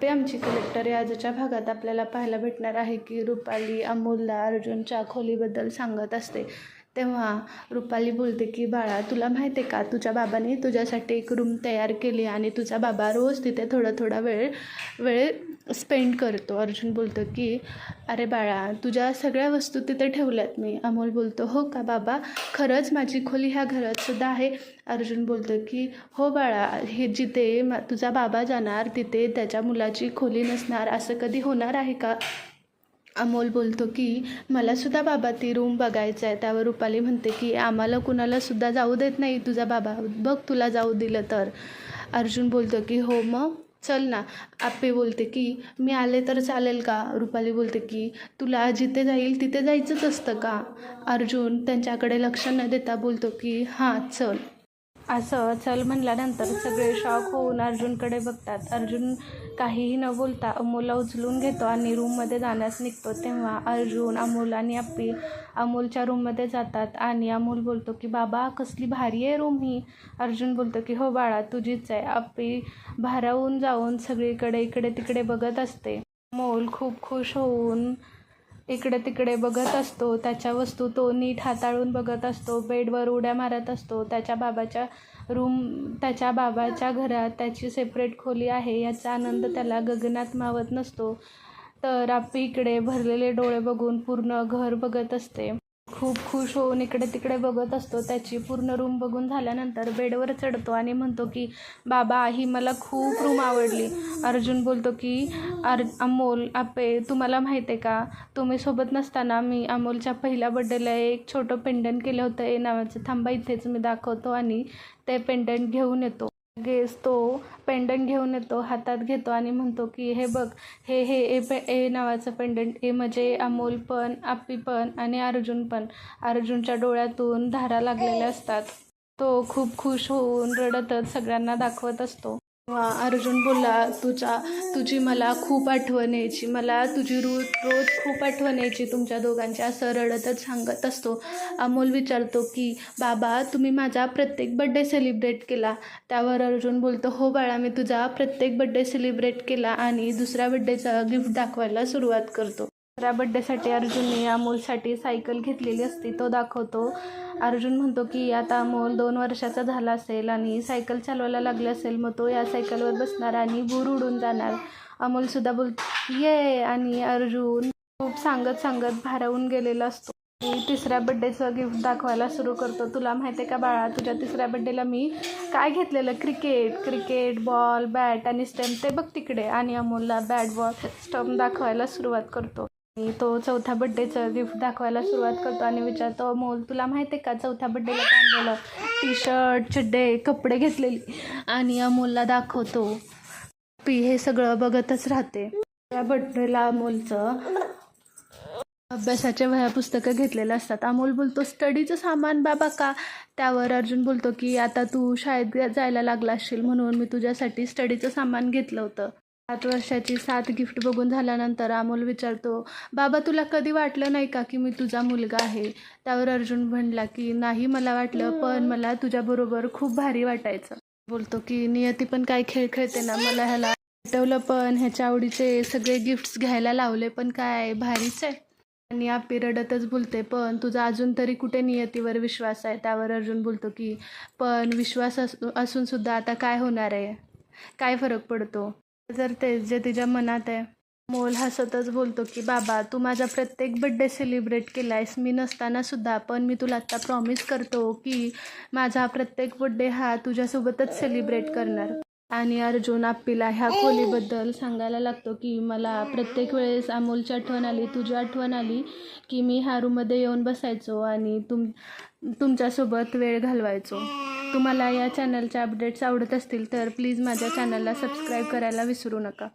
आपे आमची कलेक्टर आजच्या भागात आपल्याला पाहायला भेटणार आहे की रुपाली अमोलला अर्जुनच्या खोलीबद्दल सांगत असते. तेव्हा रुपाली बोलते की बाळा तुला माहिती आहे का? तुझ्या बाबाने तुझ्यासाठी एक रूम तयार केली आणि तुझा बाबा रोज तिथे थोडा थोडा वेळ वेळ स्पेंड करतो. अर्जुन बोलतो की अरे बाळा तुझ्या सगळ्या वस्तू तिथे ठेवल्यात मी. अमोल बोलतो हो का बाबा? खरंच माझी खोली ह्या घरातसुद्धा आहे. अर्जुन बोलतो की हो बाळा हे जिथे मा तुझा बाबा जाणार तिथे त्याच्या मुलाची खोली नसणार असं कधी होणार आहे का? अमोल बोलतो की मलासुद्धा बाबा ती रूम बघायचं आहे. त्यावर रुपाली म्हणते की आम्हाला कुणालासुद्धा जाऊ देत नाही तुझा बाबा. बघ तुला जाऊ दिलं तर. अर्जुन बोलतो की हो मग? चल ना. आप्पे बोलते की मी आले तर चालेल का? रुपाली बोलते की तुला जिथे जाईल तिथे जायचंच असतं का? अर्जुन त्यांच्याकडे लक्ष न देता बोलतो की हां चल. असं चल म्हणल्यानंतर सगळे शॉक होऊन अर्जुनकडे बघतात. अर्जुन काहीही न बोलता अमोलला उचलून घेतो आणि रूममध्ये जाण्यास निघतो. तेव्हा अर्जुन अमोल आणि अप्पी अमोलच्या रूममध्ये जातात आणि अमोल बोलतो की बाबा कसली भारी आहे रूम ही. अर्जुन बोलतो की हो बाळा तुझीच आहे. अप्पी भारावून जाऊन सगळीकडे इकडे तिकडे बघत असते. अमोल खूप खुश होऊन इकडे तिकडे बघत असतो. त्याच्या वस्तू तो नीट हाताळून बघत असतो. बेडवर उड्या मारत असतो. त्याच्या बाबाच्या रूम त्याच्या बाबाच्या घरात त्याची सेपरेट खोली आहे. याचा आनंद त्याला गगनात मावत नसतो. तर आपी इकडे भरलेले डोळे बघून पूर्ण घर बघत असते. खूप खुश होऊन इकडे तिकडे बघत असतो. त्याची पूर्ण रूम बघून झाल्यानंतर बेडवर चढतो आणि म्हणतो की बाबा ही मला खूप रूम आवडली. अर्जुन बोलतो की अर अमोल आपे तुम्हाला माहीत आहे का? तुम्ही सोबत नसताना मी अमोलच्या पहिल्या बड्डेला एक छोटं पेंडंट केलं होतं. ए नावाचं थांबा इथेच मी दाखवतो आणि ते पेंडंट घेऊन येतो. लगेच तो पेंडंट घेऊन येतो हातात घेतो आणि म्हणतो की हे बघ हे हे ए पे ए नावाचं पेंडंट हे म्हणजे अमोल पण आप्पी पण आणि अर्जुन पण. अर्जुनच्या डोळ्यातून धारा लागलेल्या असतात. तो खूप खुश होऊन रडतच सगळ्यांना दाखवत असतो. अर्जुन बोलला तुझा तुझी मला खूप आठवण यायची. मला तुझी रोज रोज खूप आठवण यायची. तुमच्या दोघांची असं रडतच सांगत असतो. अमोल विचारतो की बाबा तुम्ही माझा प्रत्येक बड्डे सेलिब्रेट केला? त्यावर अर्जुन बोलतो हो बाळा मी तुझा प्रत्येक बड्डे सेलिब्रेट केला आणि दुसऱ्या बड्डेचा गिफ्ट दाखवायला सुरुवात करतो. दुसऱ्या बड्डेसाठी अर्जुनने अमोलसाठी सायकल घेतलेली असती तो दाखवतो. अर्जुन म्हणतो की आता अमोल दोन वर्षाचा झाला असेल आणि सायकल चालवायला लागला असेल मग तो या सायकलवर बसणार आणि भूर उडून जाणार. अमोलसुद्धा बोल ये! आणि अर्जुन खूप सांगत सांगत भारावून गेलेला असतो. मी तिसऱ्या बड्डेचं गिफ्ट दाखवायला सुरू करतो. तुला माहिती आहे का बाळा तुझ्या तिसऱ्या बड्डेला मी काय घेतलेलं? क्रिकेट क्रिकेट बॉल बॅट आणि स्टम्प ते बघ तिकडे. आणि अमोलला बॅट बॉल स्टम्प दाखवायला सुरुवात करतो. आणि तो चौथ्या बड्डेचं गिफ्ट दाखवायला सुरुवात करतो आणि विचारतो अमोल तुला माहिती आहे का चौथ्या बड्डेला काय आणलेलं? टी शर्ट चड्डे कपडे घेतलेली. आणि अमोलला दाखवतो. पी हे सगळं बघतच राहते. त्या बड्डेला अमोलचं अभ्यासाच्या वह्या पुस्तकं घेतलेलं असतात. अमोल बोलतो स्टडीचं सामान बाबा का? त्यावर अर्जुन बोलतो की आता तू शाळेत जायला लागला असशील म्हणून मी तुझ्यासाठी स्टडीचं सामान घेतलं होतं. सात वर्षाची सात गिफ्ट बघून झाल्यानंतर अमोल विचारतो बाबा तुला कधी वाटलं नाही का की मी तुझा मुलगा आहे? त्यावर अर्जुन म्हणला की नाही मला वाटलं पण मला तुझ्याबरोबर खूप भारी वाटायचं. बोलतो की नियती पण काय खेळ खेळते ना मला ह्याला भेटवलं पण ह्याच्या आवडीचे सगळे गिफ्ट्स घ्यायला लावले पण काय भारीच आहे. आणि आपी रडतच बोलते पण तुझा अजून तरी कुठे नियतीवर विश्वास आहे? त्यावर अर्जुन बोलतो की पण विश्वास असू असूनसुद्धा आता काय होणार आहे? काय फरक पडतो? जर ते जे तिच्या मनात आहे मोल हसतच बोलतो की बाबा तू माझा प्रत्येक बड्डे सेलिब्रेट केला आहेस मी नसताना सुद्धा पण मी तुला आत्ता प्रॉमिस करतो की माझा प्रत्येक बड्डे हा तुझ्यासोबतच सेलिब्रेट करणार. आणि अर्जुन आप्पीला ह्या खोलीबद्दल सांगायला लागतो की मला प्रत्येक वेळेस अमोलची आठवण आली तुझी आठवण आली की मी ह्या रूममध्ये येऊन बसायचो आणि तुम तुमच्यासोबत वेळ घालवायचो. तुम्हाला या चॅनलच्या अपडेट्स आवडत असतील तर प्लीज माझ्या चॅनलला सबस्क्राईब करायला विसरू नका.